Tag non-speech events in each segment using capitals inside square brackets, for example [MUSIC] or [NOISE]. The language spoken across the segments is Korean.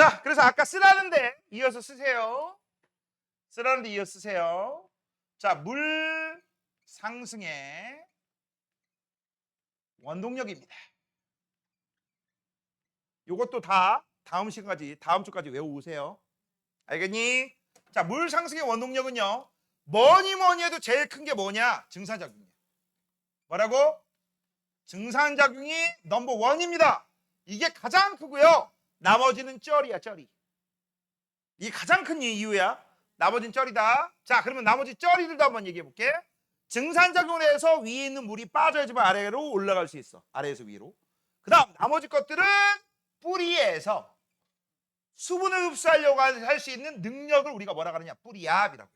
자, 그래서 아까 쓰라는데 이어서 쓰세요. 쓰라는데 이어 쓰세요. 자, 물 상승의 원동력입니다. 요것도 다 다음 시간까지 다음 주까지 외워오세요. 알겠니? 자, 물 상승의 원동력은요. 뭐니 뭐니 해도 제일 큰 게 뭐냐? 증산작용이에요. 뭐라고? 증산작용이 넘버 원입니다. 이게 가장 크고요. 나머지는 쩔이야, 쩔이. 이게 가장 큰 이유야. 나머지는 쩔이다. 자, 그러면 나머지 쩔이들도 한번 얘기해 볼게. 증산작용을 해서 위에 있는 물이 빠져야지만 아래로 올라갈 수 있어. 아래에서 위로. 그 다음 나머지 것들은 뿌리에서 수분을 흡수하려고 할 수 있는 능력을 우리가 뭐라 그러냐? 뿌리압이라고.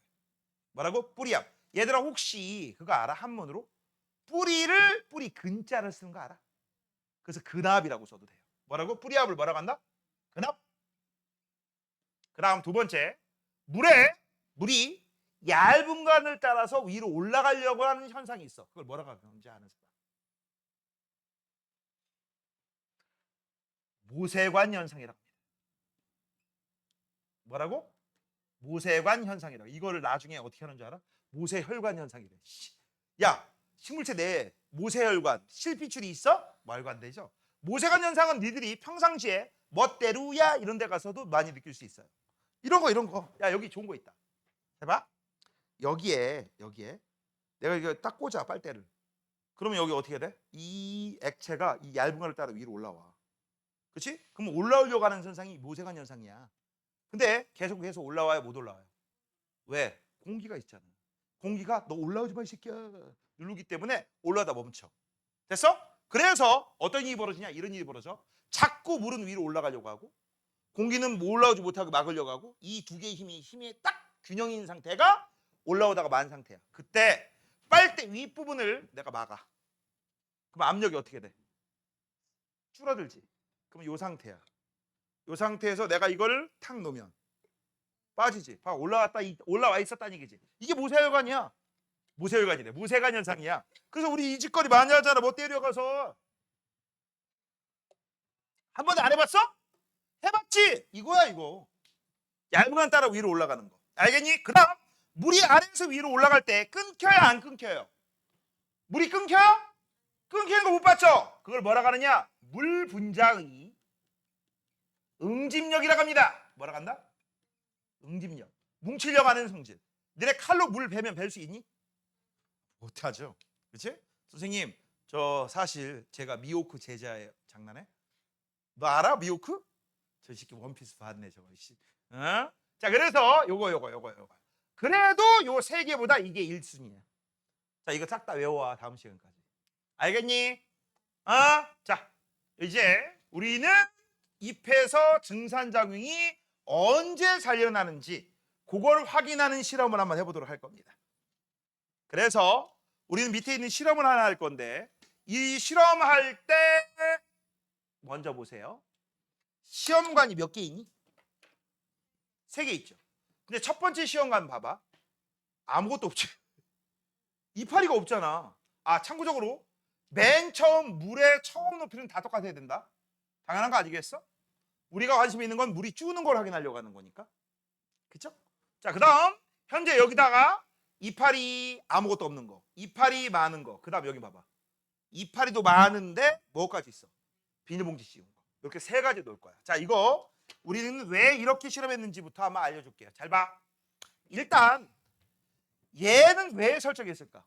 뭐라고? 뿌리압. 얘들아 혹시 그거 알아? 한문으로? 뿌리를 뿌리 근자를 쓰는 거 알아? 그래서 근압이라고 써도 돼요. 뭐라고? 뿌리압을 뭐라고 한다? 근압. 그다음 두 번째. 물에 물이 얇은 간을 따라서 위로 올라가려고 하는 현상이 있어. 그걸 뭐라고 하는지 아는 사람? 모세관 현상이라고. 뭐라고? 모세관 현상이라고. 이거를 나중에 어떻게 하는 줄 알아? 모세혈관 현상이래. 씨. 야, 식물체 내에 모세혈관, 실핏줄이 있어? 말도 안 되죠. 모세관 현상은 니들이 평상시에 멋대로야 이런 데 가서도 많이 느낄 수 있어요. 이런 거 이런 거. 야, 여기 좋은 거 있다. 해봐. 여기에 여기에 내가 이거 딱 꽂아 빨대를. 그러면 여기 어떻게 돼? 이 액체가 이 얇은 거를 따라 위로 올라와. 그렇지? 그럼 올라오려고 하는 현상이 모세관 현상이야. 근데 계속 계속 올라와요, 못 올라와요. 왜? 공기가 있잖아. 공기가 너 올라오지 마, 이 새끼야. 누르기 때문에 올라다 멈춰. 됐어? 그래서 어떤 일이 벌어지냐? 이런 일이 벌어져. 자꾸 물은 위로 올라가려고 하고 공기는 뭐 올라오지 못하게 막으려고 하고 이 두 개의 힘이 힘이 딱 균형인 상태가 올라오다가 만 상태야. 그때 빨대 윗부분을 내가 막아. 그럼 압력이 어떻게 돼? 줄어들지. 그럼 요 상태야. 요 상태에서 내가 이걸 탁 놓으면 빠지지. 봐 올라왔다 이- 올라와 있었다는 얘기지. 이게 모세혈관이야. 모세혈관이래. 모세관 현상이야. 그래서 우리 이 짓거리 많이 하잖아. 뭐 때려가서 한 번도 안 해봤어? 해봤지. 이거야 이거. 얇은 간 따라 위로 올라가는 거. 알겠니? 그 다음 물이 아래에서 위로 올라갈 때 끊겨요, 안 끊겨요? 물이 끊겨요? 끊기는 거 못 봤죠? 그걸 뭐라 하느냐? 물 분자의 응집력이라고 합니다. 뭐라 한다? 응집력. 뭉치려고 하는 성질. 너네 칼로 물 베면 벨 수 있니? 못하죠. 그렇지? 선생님, 저 사실 제가 미호크 제자예요. 장난해? 너 알아? 미호크? 저 새끼 원피스 봤네 저거. 씨. 어? 자, 그래서 요거 요거 요거 요거. 그래도 요 세 개보다 이게 1순위야. 자, 이거 싹 다 외워와 다음 시간까지. 알겠니? 어? 자, 이제 우리는 잎에서 증산작용이 언제 살려나는지 그걸 확인하는 실험을 한번 해보도록 할 겁니다. 그래서 우리는 밑에 있는 실험을 하나 할 건데 이 실험할 때 먼저 보세요. 시험관이 몇 개 있니? 세 개 있죠. 근데 첫 번째 시험관 봐봐. 아무것도 없지. [LAUGHS] 이파리가 없잖아. 아 참고적으로 맨 처음 물의 처음 높이는 다 똑같아야 된다. 당연한 거 아니겠어? 우리가 관심 있는 건 물이 주는 걸 확인하려고 하는 거니까. 그쵸? 자, 그 다음, 현재 여기다가 이파리 아무것도 없는 거, 이파리 많은 거, 그 다음 여기 봐봐. 이파리도 많은데 뭐까지 있어? 비닐봉지 씌운 거. 이렇게 세 가지 놓을 거야. 자, 이거 우리는 왜 이렇게 실험했는지부터 한번 알려줄게요. 잘 봐. 일단, 얘는 왜 설정했을까?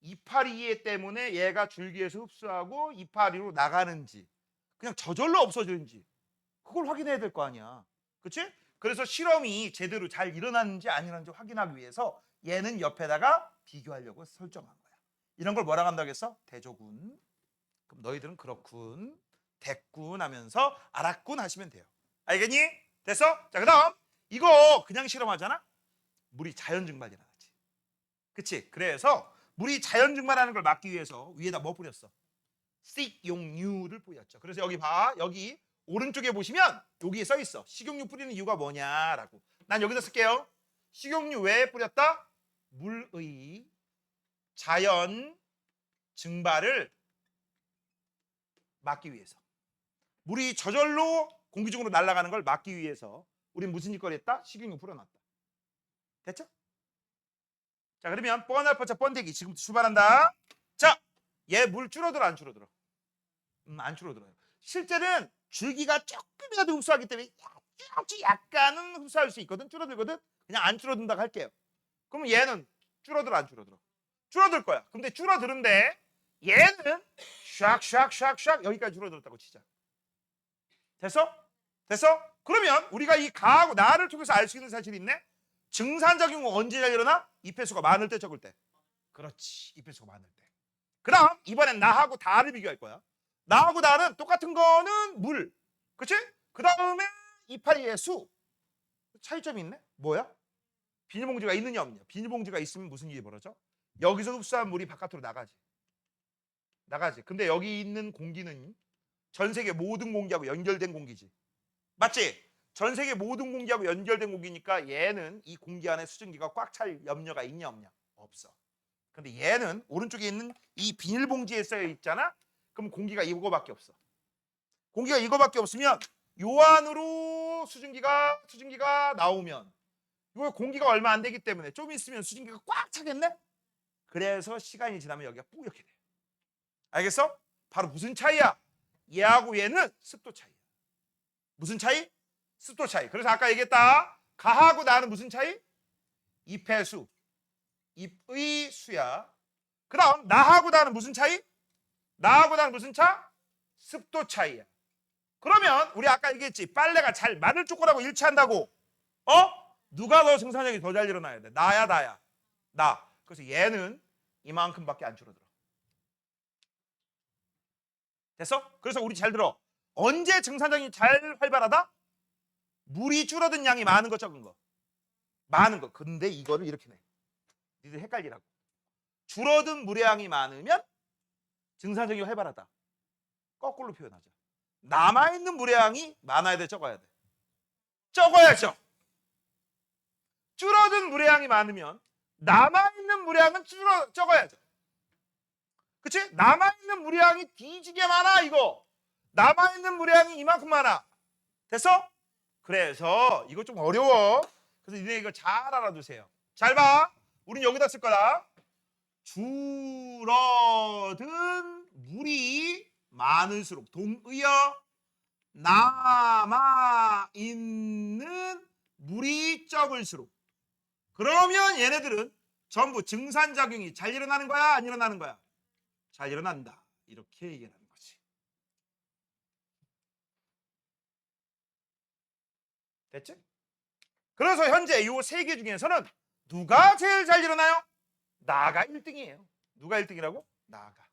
이파리 때문에 얘가 줄기에서 흡수하고 이파리로 나가는지 그냥 저절로 없어지는지 그걸 확인해야 될 거 아니야. 그치? 그래서 실험이 제대로 잘 일어났는지 안 일어났는지 확인하기 위해서 얘는 옆에다가 비교하려고 설정한 거야. 이런 걸 뭐라 한다고 했어? 대조군. 그럼 너희들은 그렇군. 됐군 하면서 알았군 하시면 돼요. 알겠니? 됐어? 자, 그 다음 이거 그냥 실험하잖아? 물이 자연 증발이 나지. 그치? 그래서 물이 자연 증발하는 걸 막기 위해서 위에다 뭐 뿌렸어? 식용유를 뿌렸죠. 그래서 여기 봐. 여기 오른쪽에 보시면 여기에 써 있어. 식용유 뿌리는 이유가 뭐냐라고. 난 여기다 쓸게요. 식용유 왜 뿌렸다? 물의 자연 증발을 막기 위해서. 물이 저절로 공기 중으로 날아가는 걸 막기 위해서 우리 무슨 짓거리 했다? 식용유 풀어놨다. 됐죠? 자 그러면 뻔알퍼차 번데기 지금부터 출발한다. 자, 얘 물 줄어들어 안 줄어들어? 음, 안 줄어들어요. 실제는 줄기가 조금이라도 흡수하기 때문에 아주 약간은 흡수할 수 있거든. 줄어들거든. 그냥 안 줄어든다고 할게요. 그러면 얘는 줄어들어 안 줄어들어? 줄어들 거야. 근데 줄어드는데 얘는 샥샥샥샥 여기까지 줄어들었다고 치자. 됐어? 됐어? 그러면 우리가 이 가하고 나를 통해서 알 수 있는 사실이 있네. 증산작용은 언제 잘 일어나? 잎해수가 많을 때 적을 때. 그렇지. 잎해수가 많을 때. 그다음 이번엔 나하고 다를 비교할 거야. 나하고 다는 똑같은 거는 물. 그치? 그 다음에 이파리의 수. 차이점이 있네? 뭐야? 비닐봉지가 있느냐 없느냐. 비닐봉지가 있으면 무슨 일이 벌어져? 여기서 흡수한 물이 바깥으로 나가지. 나가지. 근데 여기 있는 공기는 전 세계 모든 공기하고 연결된 공기지. 맞지? 전 세계 모든 공기하고 연결된 공기니까 얘는 이 공기 안에 수증기가 꽉 찰 염려가 있냐 없냐? 없어. 근데 얘는 오른쪽에 있는 이 비닐봉지에 써 있잖아. 그럼 공기가 이거밖에 없어. 공기가 이거밖에 없으면 요 안으로 수증기가 수증기가 나오면 이거 공기가 얼마 안 되기 때문에 좀 있으면 수증기가 꽉 차겠네. 그래서 시간이 지나면 여기가 뿌옇게 돼. 알겠어? 바로 무슨 차이야? 얘하고 얘는 습도 차이야. 무슨 차이? 습도 차이. 그래서 아까 얘기했다. 가하고 나는 무슨 차이? 잎의 수. 잎의 수야. 그 다음 나하고 나는 무슨 차이? 나하고 나는 무슨 차? 습도 차이야. 그러면 우리 아까 얘기했지. 빨래가 잘 마늘 쪼꼬라고 일치한다고. 어? 누가 더 생산력이 더 잘 일어나야 돼? 나야 나야. 나. 그래서 얘는 이만큼밖에 안 줄어들어. 됐어? 그래서 우리 잘 들어. 언제 증산작용이 잘 활발하다? 물이 줄어든 양이 많은 거 적은 거. 많은 거. 근데 이거를 이렇게 내. 니들 헷갈리라고. 줄어든 물의 양이 많으면 증산작용이 활발하다. 거꾸로 표현하자. 남아있는 물의 양이 많아야 돼, 적어야 돼? 적어야죠. 줄어든 물의 양이 많으면 남아있는 물의 양은 줄어, 적어야죠. 그치? 남아있는 물의 양이 뒤지게 많아, 이거. 남아있는 물의 양이 이만큼 많아. 됐어? 그래서 이거 좀 어려워. 그래서 니네 이거 잘 알아두세요. 잘 봐. 우린 여기다 쓸 거다. 줄어든 물이 많을수록 동의어 남아 있는 물이 적을수록 그러면 얘네들은 전부 증산작용이 잘 일어나는 거야 안 일어나는 거야 잘 일어난다 이렇게 얘기하는 거지 됐지? 그래서 현재 이 세 개 중에서는 누가 제일 잘 일어나요? 나가 1등이에요. 누가 1등이라고? 나가.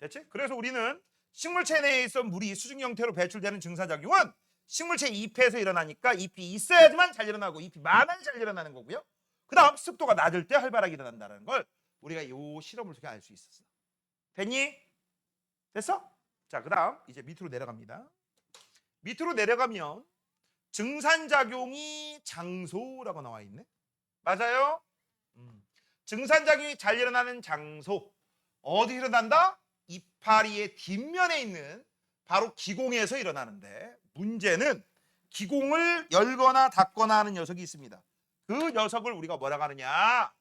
됐지? 그래서 우리는 식물체 내에 있어 물이 수증 형태로 배출되는 증사작용은 식물체 잎에서 일어나니까 잎이 있어야지만 잘 일어나고 잎이 많아야 잘 일어나는 거고요. 그 다음 습도가 낮을 때 활발하게 일어난다는 걸 우리가 이 실험을 통해 알 수 있었어. 됐니? 됐어? 자, 그 다음 이제 밑으로 내려갑니다. 밑으로 내려가면 증산작용이 장소라고 나와 있네. 맞아요? 음. 증산작용이 잘 일어나는 장소 어디 일어난다? 이파리의 뒷면에 있는 바로 기공에서 일어나는데 문제는 기공을 열거나 닫거나 하는 녀석이 있습니다. 그 녀석을 우리가 뭐라고 하느냐?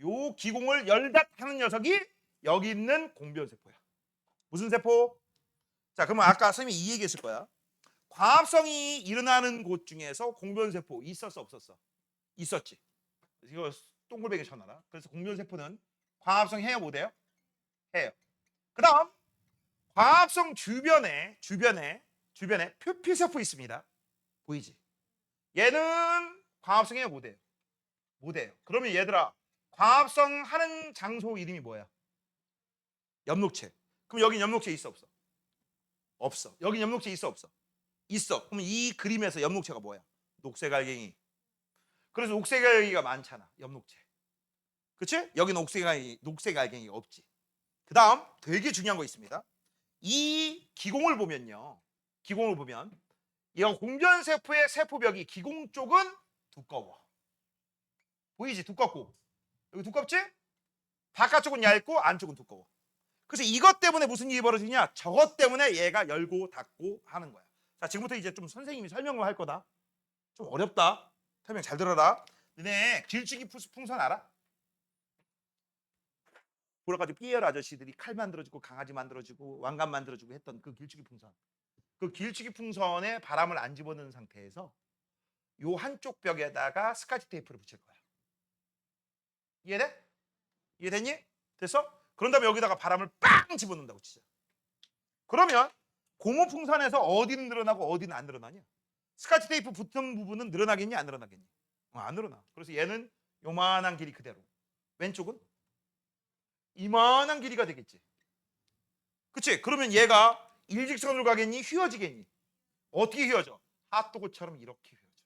요 기공을 열다 하는 녀석이 여기 있는 공변 세포야. 무슨 세포? 자, 그러면 아까 선생님이 이 얘기했을 거야. 과합성이 일어나는 곳 중에서 공변 세포 있었어 없었어? 있었지. 이거 동글뱅이 쳐놔라. 그래서 공변 세포는 광합성 해요 못 해요? 해요. 그 다음 광합성 주변에 주변에 주변에 표피 세포 있습니다. 보이지? 얘는 광합성 해요 못 해요? 못 해요. 그러면 얘들아 광합성 하는 장소 이름이 뭐야? 엽록체. 그럼 여기 엽록체 있어 없어? 없어. 여기 엽록체 있어 없어? 있어. 그럼 이 그림에서 엽록체가 뭐야? 녹색 알갱이. 그래서 녹색 알갱이가 많잖아. 엽록체. 그치? 여기는 녹색 알갱이, 녹색 알갱이가 없지. 그 다음 되게 중요한 거 있습니다. 이 기공을 보면요. 기공을 보면 이 공변세포의 세포벽이 기공 쪽은 두꺼워. 보이지? 두껍고. 두껍지? 바깥쪽은 얇고 안쪽은 두꺼워. 그래서 이것 때문에 무슨 일이 벌어지냐? 저것 때문에 얘가 열고 닫고 하는 거야. 자 지금부터 이제 좀 선생님이 설명을 할 거다. 좀 어렵다. 설명 잘 들어라. 너네 길쭉이 풍선 알아? 그래가지고 삐엘 아저씨들이 칼 만들어주고 강아지 만들어주고 왕관 만들어주고 했던 그 길쭉이 풍선. 그 길쭉이 풍선에 바람을 안 집어넣은 상태에서 요 한쪽 벽에다가 스카치 테이프를 붙일 거야. 이해돼? 이해됐니? 됐어? 그런 다음에 여기다가 바람을 빵 집어넣는다고 치자. 그러면 고무 풍선에서 어디는 늘어나고 어디는 안 늘어나냐? 스카치 테이프 붙은 부분은 늘어나겠니? 안 늘어나겠니? 어, 안 늘어나. 그래서 얘는 요만한 길이 그대로. 왼쪽은 이만한 길이가 되겠지. 그치? 그러면 얘가 일직선으로 가겠니? 휘어지겠니? 어떻게 휘어져? 핫도그처럼 이렇게 휘어져.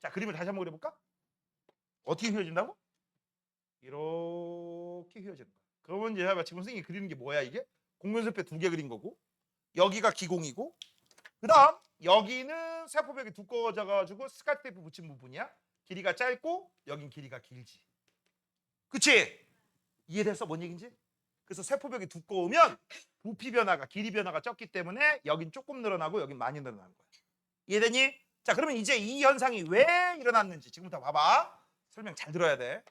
자, 그림을 다시 한번 그려볼까? 어떻게 휘어진다고? 이렇게 휘어지는 거야. 그러면 이제. 지금 선생님이 그리는 게 뭐야 이게? 공면세표 두개 그린 거고 여기가 기공이고 그다음 여기는 세포벽이 두꺼워져가지고 스카트 테이프 붙인 부분이야. 길이가 짧고 여긴 길이가 길지. 그치? 이해됐어? 뭔 얘기인지? 그래서 세포벽이 두꺼우면 부피 변화가 길이 변화가 적기 때문에 여긴 조금 늘어나고 여긴 많이 늘어나는 거야. 이해되니? 자 그러면 이제 이 현상이 왜 일어났는지 지금부터 봐봐. 설명 잘 들어야 돼.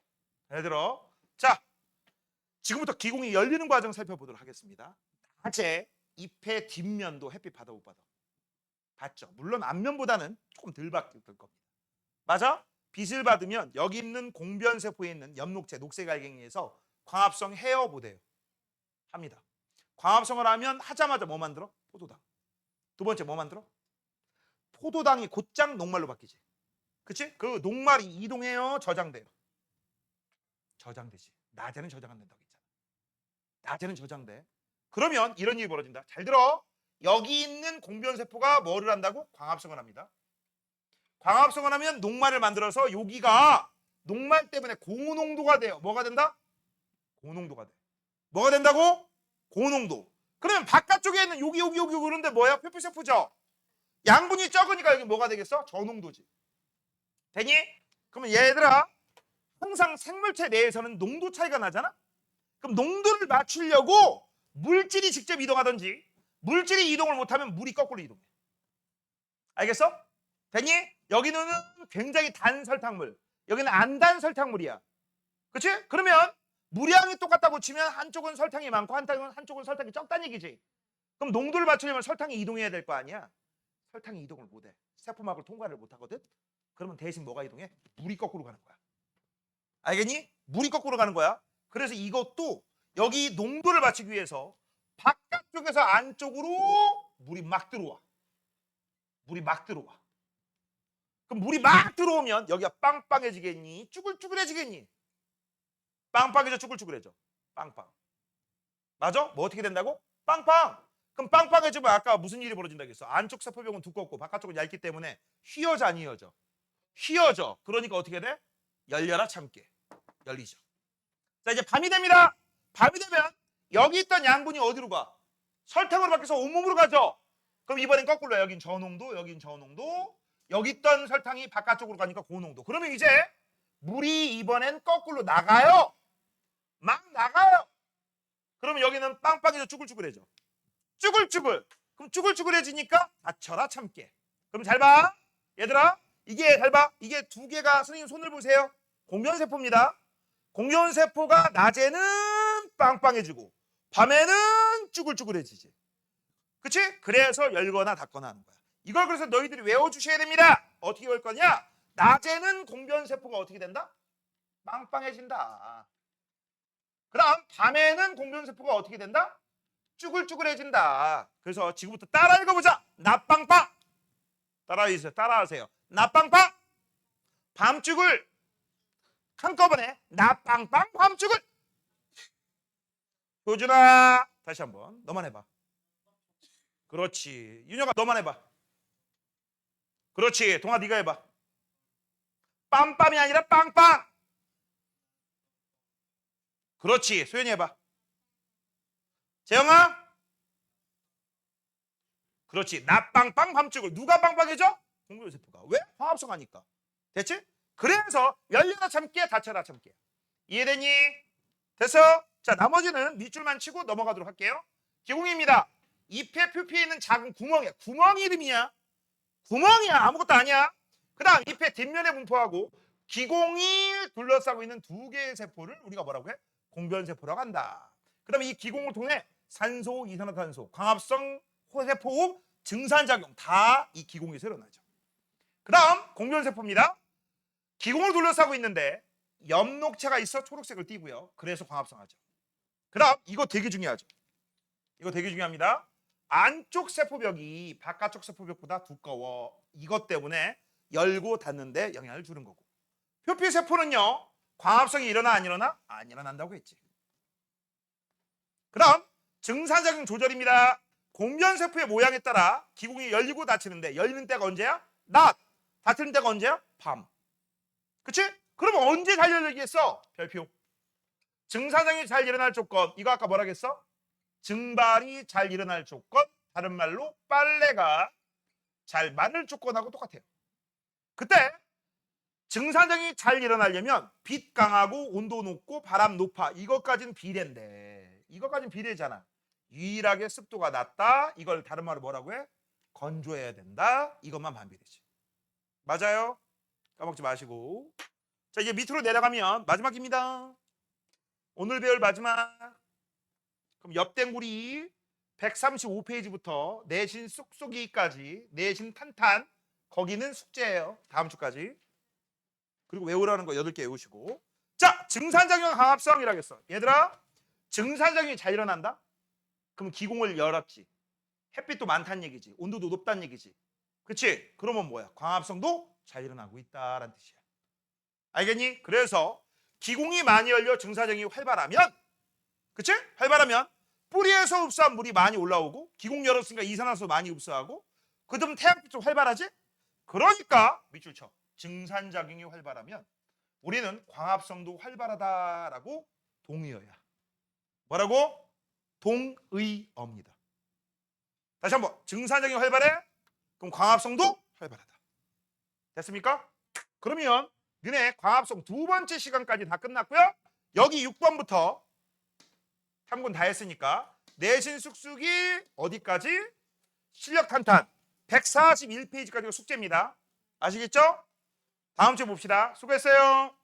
잘 들어. 자 지금부터 기공이 열리는 과정 살펴보도록 하겠습니다. 낮에 잎의 뒷면도 햇빛 받아 못 받아? 받죠. 물론 앞면보다는 조금 덜 받을 겁니다. 맞아? 빛을 받으면 여기 있는 공변 세포에 있는 엽록체 녹색 알갱이에서 광합성 헤어 보대요. 합니다. 광합성을 하면 하자마자 뭐 만들어? 포도당. 두 번째 뭐 만들어? 포도당이 곧장 녹말로 바뀌지. 그치? 그 녹말이 이동해요, 저장돼요. 저장되지. 낮에는 저장 안 된다고 했잖아. 낮에는 저장돼. 그러면 이런 일이 벌어진다. 잘 들어. 여기 있는 공변 세포가 뭐를 한다고? 광합성을 합니다. 광합성을 하면 녹말을 만들어서 여기가 녹말 때문에 고농도가 돼요. 뭐가 된다? 고농도가 돼. 뭐가 된다고? 고농도. 그러면 바깥쪽에 있는 여기 여기 여기 그런데 뭐야? 표피세포죠. 양분이 적으니까 여기 뭐가 되겠어? 저농도지. 되니? 그러면 얘들아 항상 생물체 내에서는 농도 차이가 나잖아? 그럼 농도를 맞추려고 물질이 직접 이동하든지 물질이 이동을 못하면 물이 거꾸로 이동해. 알겠어? 되니? 여기는 굉장히 단 설탕물. 여기는 안단 설탕물이야. 그치? 그러면 물량이 똑같다고 치면 한쪽은 설탕이 많고 한쪽은, 한쪽은 설탕이 적다는 얘기지. 그럼 농도를 맞추려면 설탕이 이동해야 될 거 아니야? 설탕이 이동을 못해. 세포막을 통과를 못하거든? 그러면 대신 뭐가 이동해? 물이 거꾸로 가는 거야. 알겠니? 물이 거꾸로 가는 거야. 그래서 이것도 여기 농도를 맞추기 위해서 바깥쪽에서 안쪽으로 물이 막 들어와. 물이 막 들어와. 그럼 물이 막 들어오면 여기가 빵빵해지겠니? 쭈글쭈글해지겠니? 빵빵해져 쭈글쭈글해져. 빵빵. 맞아? 뭐 어떻게 된다고? 빵빵. 그럼 빵빵해지면 아까 무슨 일이 벌어진다고 했어? 안쪽 세포벽은 두껍고 바깥쪽은 얇기 때문에 휘어져 안 휘어져? 휘어져. 그러니까 어떻게 돼? 열려라 참깨. 열리죠. 자 이제 밤이 됩니다. 밤이 되면 여기 있던 양분이 어디로 가? 설탕으로 바뀌어서 온몸으로 가죠. 그럼 이번엔 거꾸로 여긴 저농도, 여긴 저농도, 여기 있던 설탕이 바깥쪽으로 가니까 고농도. 그러면 이제 물이 이번엔 거꾸로 나가요. 막 나가요. 그러면 여기는 빵빵해져 쭈글쭈글해져. 쭈글쭈글. 그럼 쭈글쭈글해지니까 다쳐라 참깨. 그럼 잘 봐. 얘들아. 이게 잘 봐. 이게 두 개가 선생님 손을 보세요. 공변세포입니다. 공변세포가 낮에는 빵빵해지고 밤에는 쭈글쭈글해지지. 그치? 그래서 열거나 닫거나 하는 거야. 이걸 그래서 너희들이 외워주셔야 됩니다. 어떻게 외울 거냐? 낮에는 공변세포가 어떻게 된다? 빵빵해진다. 그 다음 밤에는 공변세포가 어떻게 된다? 쭈글쭈글해진다. 그래서 지금부터 따라 읽어보자. 낮빵빵. 따라하세요. 따라하세요. 낮빵빵. 밤쭈글. 한꺼번에 낮빵빵 밤쭈글. 효준아 다시 한번 너만 해봐. 그렇지. 윤혁아 너만 해봐. 그렇지. 동아 네가 해봐. 빰빰이 아니라 빵빵. 그렇지. 소연이 해봐. 재영아. 그렇지. 낮빵빵 밤죽을 누가 빵빵해져? 공교세포가. 왜? 화합성 하니까. 됐지? 그래서 열려라 참깨 닫혀라 참깨. 이해되니? 됐어? 자 나머지는 밑줄만 치고 넘어가도록 할게요. 기공입니다. 잎의 표피에 있는 작은 구멍이야. 구멍 이름이야. 구멍이야. 아무것도 아니야. 그 다음 잎의 뒷면에 분포하고 기공이 둘러싸고 있는 두 개의 세포를 우리가 뭐라고 해? 공변세포라고 한다. 그다음에 이 기공을 통해 산소, 이산화탄소, 광합성 호세포 증산작용 다 이 기공에서 일어나죠. 그 다음 공변세포입니다. 기공을 둘러싸고 있는데 엽록체가 있어 초록색을 띠고요. 그래서 광합성하죠. 그 다음 이거 되게 중요하죠. 이거 되게 중요합니다. 안쪽 세포벽이 바깥쪽 세포벽보다 두꺼워. 이것 때문에 열고 닫는데 영향을 주는 거고. 표피 세포는요. 광합성이 일어나 안 일어나? 안 일어난다고 했지. 그 다음 증산작용 조절입니다. 공변 세포의 모양에 따라 기공이 열리고 닫히는데 열리는 때가 언제야? 낮. 닫히는 때가 언제야? 밤. 그치? 그러면 언제 잘 열리겠어? 별표. 증산작용이 잘 일어날 조건. 이거 아까 뭐라 했어? 증발이 잘 일어날 조건. 다른 말로 빨래가 잘 마를 조건하고 똑같아요. 그때 증산작용이 잘 일어나려면 빛 강하고 온도 높고 바람 높아. 이것까지는 비례인데 이것까지는 비례잖아. 유일하게 습도가 낮다. 이걸 다른 말로 뭐라고 해? 건조해야 된다. 이것만 반비례지. 맞아요? 까먹지 마시고. 자 이제 밑으로 내려가면 마지막입니다. 오늘 배울 마지막. 그럼 옆댕구리 135페이지부터 내신 쏙쏙이까지 내신 탄탄 거기는 숙제예요. 다음 주까지. 그리고 외우라는 거 8개 외우시고. 자, 증산작용 강합성이라겠어. 얘들아, 증산작용이 잘 일어난다? 그럼 기공을 열었지. 햇빛도 많다는 얘기지. 온도도 높다는 얘기지. 그치? 그러면 뭐야? 광합성도 잘 일어나고 있다라는 뜻이야. 알겠니? 그래서 기공이 많이 열려 증산작용이 활발하면 그치? 활발하면 뿌리에서 흡수한 물이 많이 올라오고 기공 열었으니까 이산화탄소 많이 흡수하고 그다음 태양빛 좀 활발하지? 그러니까 밑줄 쳐. 증산작용이 활발하면 우리는 광합성도 활발하다라고 동의어야. 뭐라고? 동의어입니다. 다시 한번 증산작용이 활발해? 그럼 광합성도 활발하다. 됐습니까? 그러면 너네 광합성 두 번째 시간까지 다 끝났고요. 여기 6번부터 탐구는 다 했으니까 내신 숙숙이 어디까지? 실력 탄탄 141페이지까지가 숙제입니다. 아시겠죠? 다음 주에 봅시다. 수고했어요.